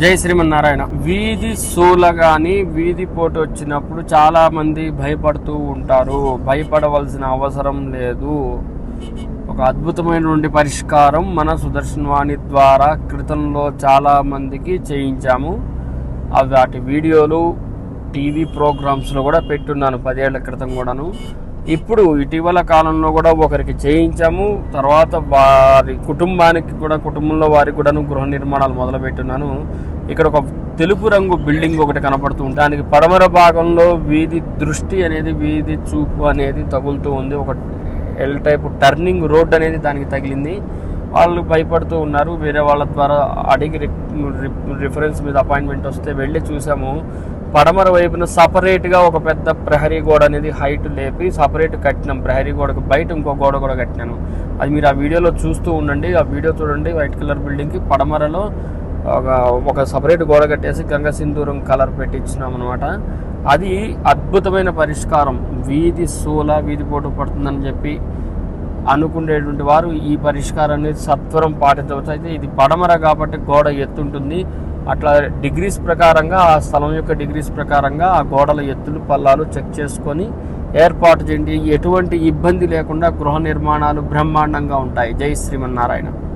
జై శ్రీమన్నారాయణ. వీధి సూల గాని వీధి పోటు వచ్చినప్పుడు చాలా మంది భయపడుతూ ఉంటారు. భయపడవలసిన అవసరం లేదు. ఒక అద్భుతమైనటువంటి పరిష్కారం మన సుదర్శన్వాణి ద్వారా క్రితంలో చాలా మందికి చేయించాము. అవి వాటి వీడియోలు టీవీ ప్రోగ్రామ్స్లో కూడా పెట్టున్నాను పదేళ్ళ క్రితం కూడాను. ఇప్పుడు ఇటీవల కాలంలో కూడా ఒకరికి చేయించాము తర్వాత వారి కుటుంబానికి కూడా కుటుంబంలో వారికి కూడాను గృహ నిర్మాణాలు మొదలుపెట్టున్నాను ఇక్కడ ఒక తెలుపు రంగు బిల్డింగ్ ఒకటి కనపడుతూ ఉంది దానికి పడమర భాగంలో వీధి దృష్టి అనేది వీధి చూపు అనేది తగులుతూ ఉంది. ఒక ఎల్ టైప్ టర్నింగ్ రోడ్ అనేది దానికి తగిలింది. వాళ్ళు భయపడుతూ ఉన్నారు. వేరే వాళ్ళ ద్వారా అడిగి రిఫరెన్స్ మీద అపాయింట్మెంట్ వస్తే వెళ్ళి చూసాము. పడమర వైపున సపరేట్గా ఒక పెద్ద ప్రహరీ గోడ అనేది హైట్ లేపి సపరేట్ కట్టినాం. ప్రహరీ గోడకు బయట ఇంకో గోడ కూడా కట్టినాను. అది మీరు ఆ వీడియోలో చూస్తూ ఉండండి. ఆ వీడియో చూడండి. వైట్ కలర్ బిల్డింగ్కి పడమరలో ఒక ఒక సపరేట్ గోడ కట్టేసి గంగ సింధూరం కలర్ పెట్టించినాం అనమాట అది అద్భుతమైన పరిష్కారం. వీధి సూల వీధి పోటు పడుతుందని చెప్పి అనుకునేటువంటి వారు ఈ పరిష్కారాన్ని సత్వరం పాటించవచ్చు. అయితే ఇది పడమర కాబట్టి గోడ ఎత్తుంటుంది అట్లా డిగ్రీస్ ప్రకారంగా ఆ స్థలం యొక్క డిగ్రీస్ ప్రకారంగా ఆ గోడల ఎత్తులు పల్లాలు చెక్ చేసుకొని ఏర్పాటు చేయండి. ఎటువంటి ఇబ్బంది లేకుండా గృహ నిర్మాణాలు బ్రహ్మాండంగా ఉంటాయి. జై శ్రీమన్నారాయణ.